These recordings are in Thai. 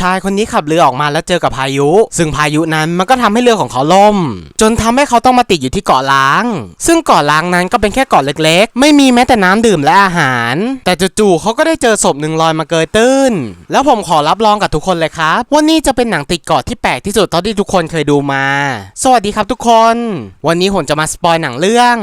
ชายคนนี้ขับเรือออกมาแล้วเจอกับพายุ ซึ่งพายุนั้นมันก็ทำให้เรือของเขาล่ม จนทำให้เขาต้องมาติดอยู่ที่เกาะล้าง ซึ่งเกาะล้างนั้นก็เป็นแค่เกาะเล็กๆ ไม่มีแม้แต่น้ำดื่มและอาหาร แต่จู่ๆเขาก็ได้เจอศพหนึ่งลอยมาเกยตื้น แล้วผมขอรับรองกับทุกคนเลยครับว่านี่จะเป็นหนังติดเกาะที่แปลกที่สุดเท่าที่ทุกคนเคยดูมา สวัสดีครับทุกคน วันนี้ผมจะมาสปอยหนังเรื่อง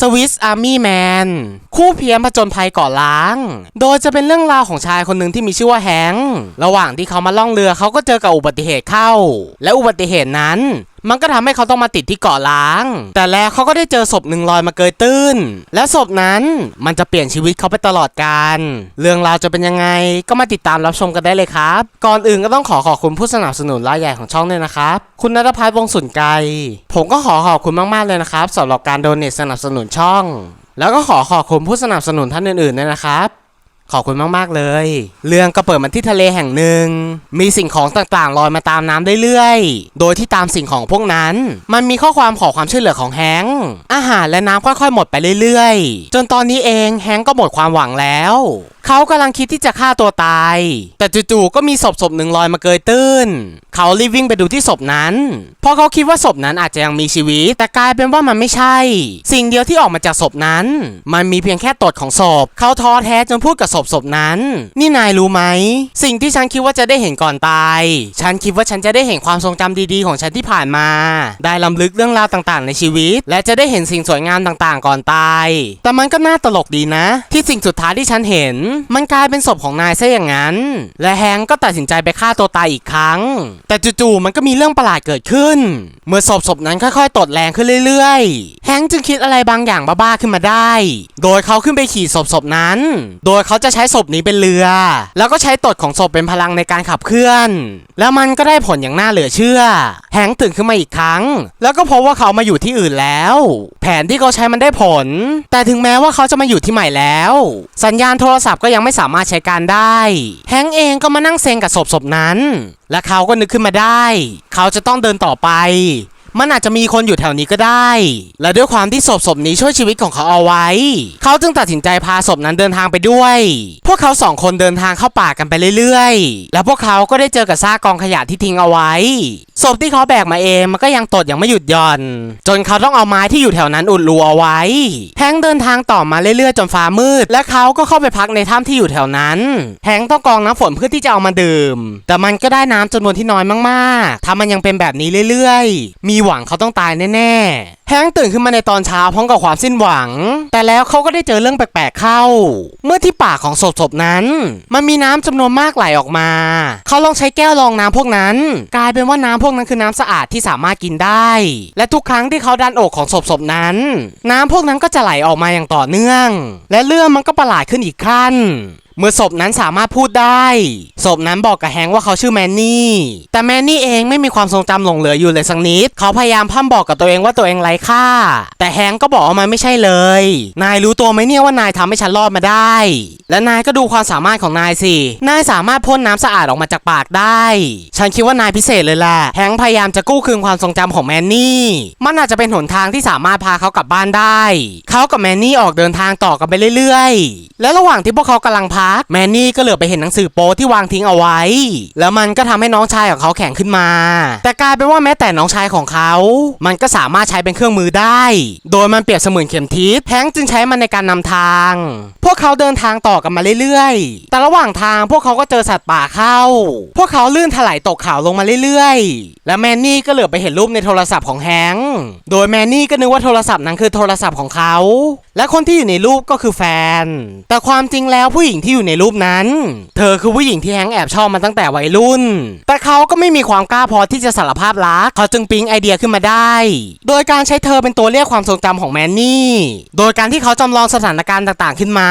Swiss Army Man คู่เพียนผจญภัยเกาะล้าง โดยจะเป็นเรื่องราวของชายคนหนึ่งที่มีชื่อว่าแฮงค์ระหว่างที่เขามาล่องเรือเขาก็เจอกับอุบัติเหตุเข้า และอุบัติเหตุนั้นมันก็ทำให้เขาต้องมาติดที่เกาะล้าง แต่แล้วเขาก็ได้เจอศพหนึ่งลอยมาเกยตื้น และศพนั้นมันจะเปลี่ยนชีวิตเขาไปตลอดกาลเรื่องราวจะเป็นยังไงก็มาติดตามรับชมกันได้เลยครับ ก่อนอื่นก็ต้องขอขอบคุณผู้สนับสนุนรายใหญ่ของช่องด้วยนะครับ คุณนัทพัฒน์วงสุนไกรผมก็ขอขอบคุณมากๆเลยนะครับสำหรับการโดเนทสนับสนุนช่อง แล้วก็ขอขอบคุณผู้สนับสนุนท่านอื่นๆด้วยนะครับ ขอบคุณมาก ๆ เลย เรื่องก็เปิดมาที่ทะเลแห่งหนึ่ง มีสิ่งของต่างๆลอยมาตามน้ำเรื่อยๆ โดยที่ตามสิ่งของพวกนั้น มันมีข้อความขอความช่วยเหลือของแฮงค์อาหารและน้ำค่อยๆ หมดไปเรื่อยๆ จนตอนนี้เองแฮงค์ก็หมดความหวังแล้ว เขากำลังคิดที่จะฆ่าตัวตาย แต่จู่ๆก็มีศพศพหนึ่งลอยมาเกยตื้น เขารีบวิ่งไปดูที่ศพนั้นเพราะเขาคิดว่าศพนั้นอาจจะยังมีชีวิต แต่กลายเป็นว่ามันไม่ใช่ สิ่งเดียวที่ออกมาจากศพนั้น มันมีเพียงแค่ตดของศพ เขาท้อแท้จนพูดกับศพศพนั้น นี่นายรู้ไหม สิ่งที่ฉันคิดว่าจะได้เห็นก่อนตาย ฉันคิดว่าฉันจะได้เห็นความทรงจำดีๆ ของฉันที่ผ่านมา ได้ลำลึกเรื่องราวต่างๆ ในชีวิต และจะได้เห็นสิ่งสวยงามต่างๆ ก่อนตาย แต่มันก็น่าตลกดีนะ ที่สิ่งสุดท้ายที่ฉันเห็น มันกลายเป็นศพของนายซะอย่างนั้น และแฮงก็ตัดสินใจไปฆ่าตัวตายอีกครั้ง แต่จู่ๆมันก็มีเรื่องประหลาดเกิดขึ้น เมื่อศพศพนั้นค่อยๆ ตดแรงขึ้นเรื่อยๆ แฮงจึงคิดอะไรบางอย่างบ้าๆขึ้นมาได้ โดยเขาขึ้นไปขี่ศพศพนั้น โดยเขาจะใช้ศพนี้เป็นเรือ แล้วก็ใช้ตดของศพเป็นพลังในการขับเคลื่อน แล้วมันก็ได้ผลอย่างน่าเหลือเชื่อ แฮงตื่นขึ้นมาอีกครั้ง แล้วก็พบว่าเขามาอยู่ที่อื่นแล้ว แผนที่เขาใช้มันได้ผล แต่ถึงแม้ว่าเขาจะมาอยู่ที่ใหม่แล้ว สัญญาณโทรศัพท์ก็ยังไม่สามารถใช้การได้ แฮงเองก็มานั่งเซงกับศพศพนั้น และเขาก็นึกขึ้นมาได้ เขาจะต้องเดินต่อไป มันอาจจะมีคนอยู่แถวนี้ก็ได้ และด้วยความที่ศพศพนี้ช่วยชีวิตของเขาเอาไว้ เขาจึงตัดสินใจพาศพนั้นเดินทางไปด้วย พวกเขาสองคนเดินทางเข้าป่ากันไปเรื่อยๆ แล้วพวกเขาก็ได้เจอกับซากกองขยะที่ทิ้งเอาไว้ศพที่เขาแบกมาเองมันก็ยังตดอยังไม่หยุดหย่อน จนเขาต้องเอาไม้ที่อยู่แถวนั้นอุดรูเอาไว้แฮงเดินทางต่อมาเรื่อยๆ จนฟ้ามืด และเขาก็เข้าไปพักในถ้ำที่อยู่แถวนั้นแฮงต้องกรองน้ำฝนเพื่อที่จะเอามาดื่ม แต่มันก็ได้น้ำจำนวนที่น้อยมากๆถ้ามันยังเป็นแบบนี้เรื่อยๆ มีหวังเขาต้องตายแน่ๆ แฮงตื่นขึ้นมาในตอนเช้าพร้อมกับความสิ้นหวัง แต่แล้วเขาก็ได้เจอเรื่องแปลกๆเข้า เมื่อที่ปากของศพๆนั้น มันมีน้ำจำนวนมากไหลออกมา เขาลองใช้แก้วรองน้ำพวกนั้น กลายเป็นว่าน้ำพวกนั้นคือน้ำสะอาดที่สามารถกินได้ และทุกครั้งที่เขาดันอกของศพๆนั้น น้ำพวกนั้นก็จะไหลออกมาอย่างต่อเนื่อง และเรื่องมันก็ประหลาดขึ้นอีกขั้น เมื่อศพนั้นสามารถพูดได้ศพนั้นบอกกับแฮงว่าเขาชื่อแมนนี่ แต่แมนนี่เองไม่มีความทรงจำหลงเหลืออยู่เลยสักนิด เขาพยายามพร่ำบอกกับตัวเองว่าตัวเองไร้ค่า แต่แฮงก็บอกว่ามันไม่ใช่เลย นายรู้ตัวไหมเนี่ยว่านายทำให้ฉันรอดมาได้ และนายก็ดูความสามารถของนายสิ นายสามารถพ่นน้ำสะอาดออกมาจากปากได้ ฉันคิดว่านายพิเศษเลยแหละแฮงพยายามจะกู้คืนความทรงจำของแมนนี่ มันอาจจะเป็นหนทางที่สามารถพาเขากลับบ้านได้ เขากับแมนนี่ออกเดินทางต่อกันไปเรื่อย ๆ และระหว่างที่พวกเขากำลังพัก แมนนี่ก็เหลือไปเห็นหนังสือโป๊ที่วางทิ้งเอาไว้ แล้วมันก็ทำให้น้องชายของเขาแข็งขึ้นมา แต่กลายเป็นว่าแม้แต่น้องชายของเขา มันก็สามารถใช้เป็นเครื่องมือได้ โดยมันเปรียบเสมือนเข็มทิศแฮงค์จึงใช้มันในการนำทาง พวกเขาเดินทางต่อกันมาเรื่อยๆ แต่ระหว่างทางพวกเขาก็เจอสัตว์ป่าเข้า พวกเขาลื่นถลายตกเขาลงมาเรื่อยๆ และแมนนี่ก็เหลือไปเห็นรูปในโทรศัพท์ของแฮงค์โดยแมนนี่ก็นึกว่าโทรศัพท์นั้นคือโทรศัพท์ของเขา และคนที่อยู่ในรูปก็คือแฟน แต่ความจริงแล้วผู้หญิงที่อยู่ในรูปนั้น เธอคือผู้หญิงที่แฮงแอบชอบมาตั้งแต่วัยรุ่น แต่เขาก็ไม่มีความกล้าพอที่จะสารภาพรัก เขาจึงปิ๊งไอเดียขึ้นมาได้ โดยการใช้เธอเป็นตัวเรียกความทรงจำของแมนนี่ โดยการที่เขาจำลองสถานการณ์ต่างๆขึ้นมา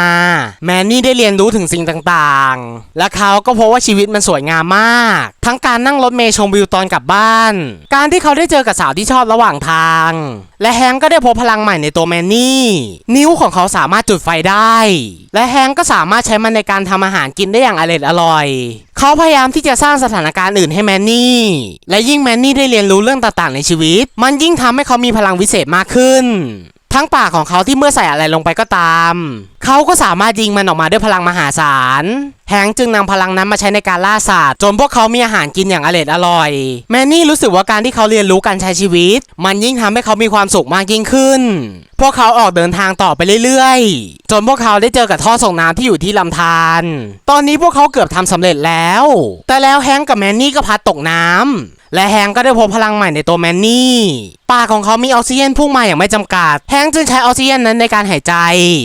แมนนี่ได้เรียนรู้ถึงสิ่งต่างๆ และเขาก็พบว่าชีวิตมันสวยงามมาก ทั้งการนั่งรถเมล์ชมวิวตอนกลับบ้าน การที่เขาได้เจอกับสาวที่ชอบระหว่างทาง และแฮงก็ได้พบพลังใหม่ในตัวแมนนี่ นิ้วของเขาสามารถจุดไฟได้ และแฮงก็สามารถใช้มันในการทำอาหารกินได้อย่างอร่อยอร่อยเขาพยายามที่จะสร้างสถานการณ์อื่นให้แมนนี่ และยิ่งแมนนี่ได้เรียนรู้เรื่องต่างๆในชีวิต มันยิ่งทำให้เขามีพลังวิเศษมากขึ้น ทั้งปากของเขาที่เมื่อใส่อะไรลงไปก็ตาม เขาก็สามารถยิงมันออกมาด้วยพลังมหาศาลแฮงจึงนำพลังนั้นมาใช้ในการล่าสัตว์จนพวกเขามีอาหารกินอย่างอร่อยอร่อย แมนนี่รู้สึกว่าการที่เขาเรียนรู้การใช้ชีวิต มันยิ่งทำให้เขามีความสุขมากยิ่งขึ้น พวกเขาออกเดินทางต่อไปเรื่อยๆ จนพวกเขาได้เจอกับท่อส่งน้ำที่อยู่ที่ลำธารตอนนี้พวกเขาเกือบทำสำเร็จแล้ว แต่แล้วแฮงกับแมนนี่ก็พัดตกน้ำและแฮงก็ได้พบพลังใหม่ในตัวแมนนี่ปากของเขามีออกซิเจนพุ่งมาอย่างไม่จำกัด แฮงจึงใช้ออกซิเจนนั้นในการหายใจ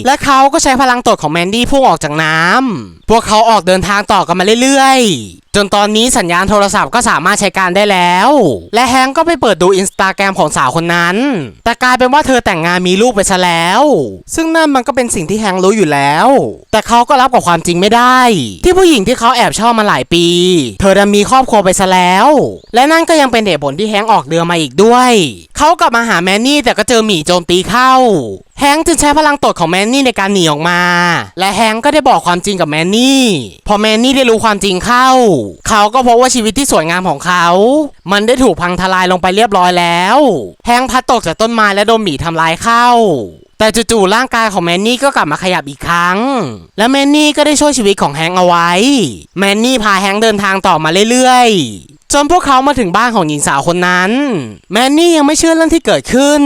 และเขาก็ใช้พลังตดของแมนดี้พุ่งออกจากน้ำพวกเขาออกออกเดินทางต่อกันมาเรื่อยๆ นตอนนี้สัญญาณโทรศัพท์ก็สามารถใช้การได้แล้ว และแฮงก็ไปเปิดดูอินสตาแกรมของสาวคนนั้น แต่กลายเป็นว่าเธอแต่งงานมีลูกไปซะแล้ว ซึ่งนั่นมันก็เป็นสิ่งที่แฮงรู้อยู่แล้ว แต่เขาก็รับกับความจริงไม่ได้ ที่ผู้หญิงที่เขาแอบชอบมาหลายปี เธอดันมีครอบครัวไปซะแล้ว และนั่นก็ยังเป็นเหตุผลที่แฮงออกเรือมาอีกด้วย เขากลับมาหาแมนนี่แต่ก็เจอหมีโจมตีเข้าแฮงจึงใช้พลังตดของแมนนี่ในการหนีออกมา และแฮงก็ได้บอกความจริงกับแมนนี่ พอแมนนี่ได้รู้ความจริงเข้าเขาก็พบว่าชีวิตที่สวยงามของเขา มันได้ถูกพังทลายลงไปเรียบร้อยแล้ว แห้งพัดตกจากต้นไม้และโดนหมีทำลายเข้าแต่จู่ๆร่างกายของแมนนี่ก็กลับมาขยับอีกครั้ง และแมนนี่ก็ได้ช่วยชีวิตของแฮงเอาไว้ แมนนี่พาแฮงเดินทางต่อมาเรื่อยๆ จนพวกเขามาถึงบ้านของหญิงสาวคนนั้น แมนนี่ยังไม่เชื่อเรื่องที่เกิดขึ้น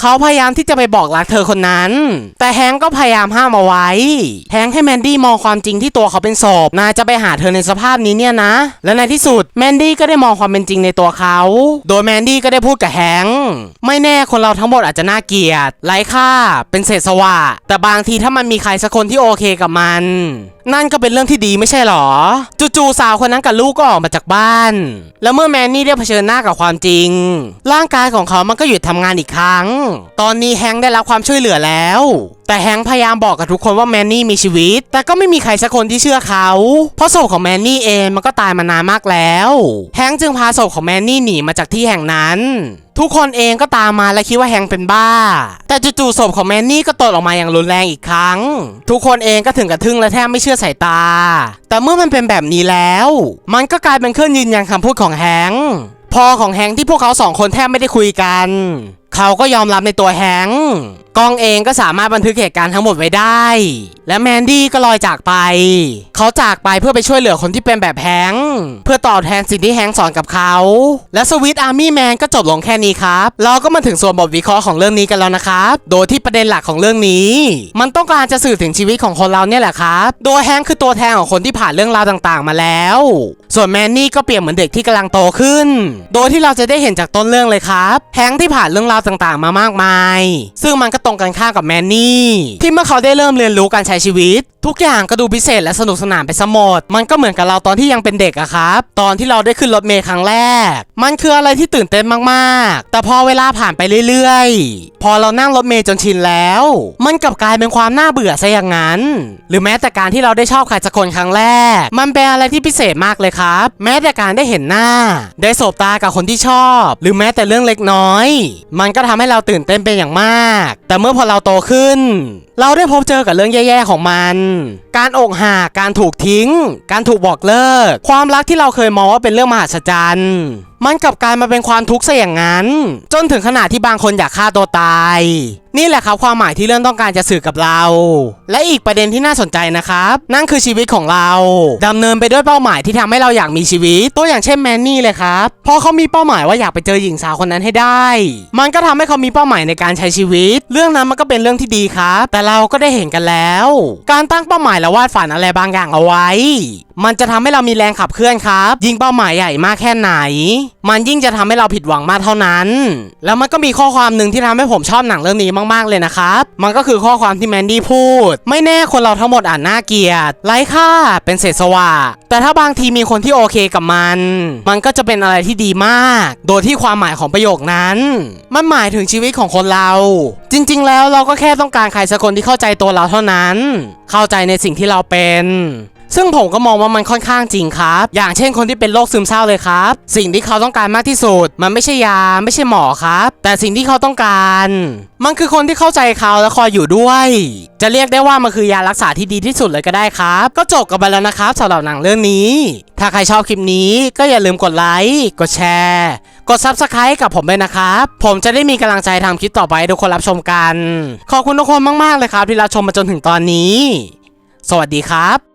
เขาพยายามที่จะไปบอกรักเธอคนนั้น แต่แฮงก็พยายามห้ามเอาไว้ แฮงให้แมนดี้มองความจริงที่ตัวเขาเป็นศพนายจะไปหาเธอในสภาพนี้เนี่ยนะ และในที่สุดแมนดี้ก็ได้มองความเป็นจริงในตัวเขา โดยแมนดี้ก็ได้พูดกับแฮงไม่แน่คนเราทั้งหมดอาจจะน่าเกลียดไร้ค่า เป็นเศษสวะแต่บางทีถ้ามันมีใครสักคนที่โอเคกับมัน นั่นก็เป็นเรื่องที่ดีไม่ใช่หรอ จู่ๆสาวคนนั้นกับลูกก็ออกมาจากบ้านแล้วเมื่อแมนนี่ได้เผชิญหน้ากับความจริง ร่างกายของเขามันก็หยุดทำงานอีกครั้ง ตอนนี้แฮงได้รับความช่วยเหลือแล้ว แต่แฮงพยายามบอกกับทุกคนว่าแมนนี่มีชีวิต แต่ก็ไม่มีใครสักคนที่เชื่อเขา เพราะศพของแมนนี่เองมันก็ตายมานานมากแล้ว แฮงจึงพาศพของแมนนี่หนีมาจากที่แห่งนั้นทุกคนเองก็ตามมาและคิดว่าแฮงเป็นบ้า แต่จู่ๆศพของแมนนี่ก็ตกออกมาอย่างรุนแรงอีกครั้ง ทุกคนเองก็ถึงกับทึ่งและแทบไม่เชื่อสายตา แต่เมื่อมันเป็นแบบนี้แล้ว มันก็กลายเป็นเครื่องยืนยันคำพูดของแฮงพ่อของแฮงที่พวกเขาสองคนแทบไม่ได้คุยกัน เขาก็ยอมรับในตัวแฮงค์กล้องเองก็สามารถบันทึกเหตุการณ์ทั้งหมดไว้ได้ และแมนดี้ก็ลอยจากไป เขาจากไปเพื่อไปช่วยเหลือคนที่เป็นแบบแฮงค์เพื่อตอบแทนสิ่งที่แฮงค์สอนกับเขา และสวิตอาร์มี่แมนก็จบลงแค่นี้ครับ เราก็มาถึงส่วนบทวิเคราะห์ของเรื่องนี้กันแล้วนะครับ โดยที่ประเด็นหลักของเรื่องนี้ มันต้องการจะสื่อถึงชีวิตของคนเราเนี่ยแหละครับ โดยแฮงค์คือตัวแทนของคนที่ผ่านเรื่องราวต่างๆ มาแล้ว ส่วนแมนนี่ก็เปรียบเหมือนเด็กที่กำลังโตขึ้น โดยที่เราจะได้เห็นจากต้นเรื่องเลยครับ แฮงค์ที่ผ่านเรื่องราวต่างๆ มามากมาย ซึ่งมันก็ตรงกันข้ามกับแมนนี่ที่เมื่อเขาได้เริ่มเรียนรู้การใช้ชีวิต ทุกอย่างก็ดูพิเศษและสนุกสนานไปซะหมดมันก็เหมือนกับเราตอนที่ยังเป็นเด็กอะครับ ตอนที่เราได้ขึ้นรถเมล์ครั้งแรก มันคืออะไรที่ตื่นเต้นมากๆ แต่พอเวลาผ่านไปเรื่อยๆ พอเรานั่งรถเมล์จนชินแล้ว มันกลับกลายเป็นความน่าเบื่อซะอย่างนั้น หรือแม้แต่การที่เราได้ชอบใครสักคนครั้งแรก มันเป็นอะไรที่พิเศษมากเลยครับ แม้แต่การได้เห็นหน้า ได้สบตากับคนที่ชอบ หรือแม้แต่เรื่องเล็กน้อย มันก็ทำให้เราตื่นเต้นเป็นอย่างมาก แต่เมื่อพอเราโตขึ้น เราได้พบเจอกับเรื่องแย่ๆของมัน การอกหักการถูกทิ้ง การถูกบอกเลิก ความรักที่เราเคยมองว่าเป็นเรื่องมหัศจรรย์ มันกลับกลายมาเป็นความทุกข์ซะอย่างนั้น จนถึงขนาดที่บางคนอยากฆ่าตัวตาย นี่แหละครับความหมายที่เรื่องต้องการจะสื่อกับเรา และอีกประเด็นที่น่าสนใจนะครับ นั่นคือชีวิตของเราดำเนินไปด้วยเป้าหมายที่ทำให้เราอยากมีชีวิต ตัวอย่างเช่นแมนนี่เลยครับเพราะเขามีเป้าหมายว่าอยากไปเจอหญิงสาวคนนั้นให้ได้ มันก็ทำให้เขามีเป้าหมายในการใช้ชีวิต เรื่องนั้นมันก็เป็นเรื่องที่ดีครับแต่เราก็ได้เห็นกันแล้ว การตั้งเป้าหมายและวาดฝันอะไรบางอย่างเอาไว้ มันจะทำให้เรามีแรงขับเคลื่อนครับ ยิ่งเป้าหมายใหญ่มากแค่ไหนมันยิ่งจะทำให้เราผิดหวังมากเท่านั้น แล้วมันก็มีข้อความหนึ่งที่ทำให้ผมชอบหนังเรื่องนี้มากๆเลยนะครับ มันก็คือข้อความที่แมนดี้พูด ไม่แน่คนเราทั้งหมดอ่านน่าเกลียดไร้ค่าเป็นเศษสวะแต่ถ้าบางทีมีคนที่โอเคกับมัน มันก็จะเป็นอะไรที่ดีมาก โดยที่ความหมายของประโยคนั้น มันหมายถึงชีวิตของคนเรา จริง ๆ แล้วเราก็แค่ต้องการใครสักคนที่เข้าใจตัวเราเท่านั้น เข้าใจในสิ่งที่เราเป็น ซึ่งผมก็มองว่ามันค่อนข้างจริงครับ อย่างเช่นคนที่เป็นโรคซึมเศร้าเลยครับ สิ่งที่เขาต้องการมากที่สุด มันไม่ใช่ยาไม่ใช่หมอครับ แต่สิ่งที่เขาต้องการ มันคือคนที่เข้าใจเขาและคอยอยู่ด้วย จะเรียกได้ว่ามันคือยารักษาที่ดีที่สุดเลยก็ได้ครับ ก็จบกันไปแล้วนะครับสำหรับหนังเรื่องนี้ ถ้าใครชอบคลิปนี้ก็อย่าลืมกดไลค์กดแชร์กด Subscribe กับผมด้วยนะครับ ผมจะได้มีกำลังใจทำคลิปต่อไปทุกคนรับชมกัน ขอบคุณทุกคนมาก ๆ เลยครับ ที่รับชมมาจนถึงตอนนี้ สวัสดีครับ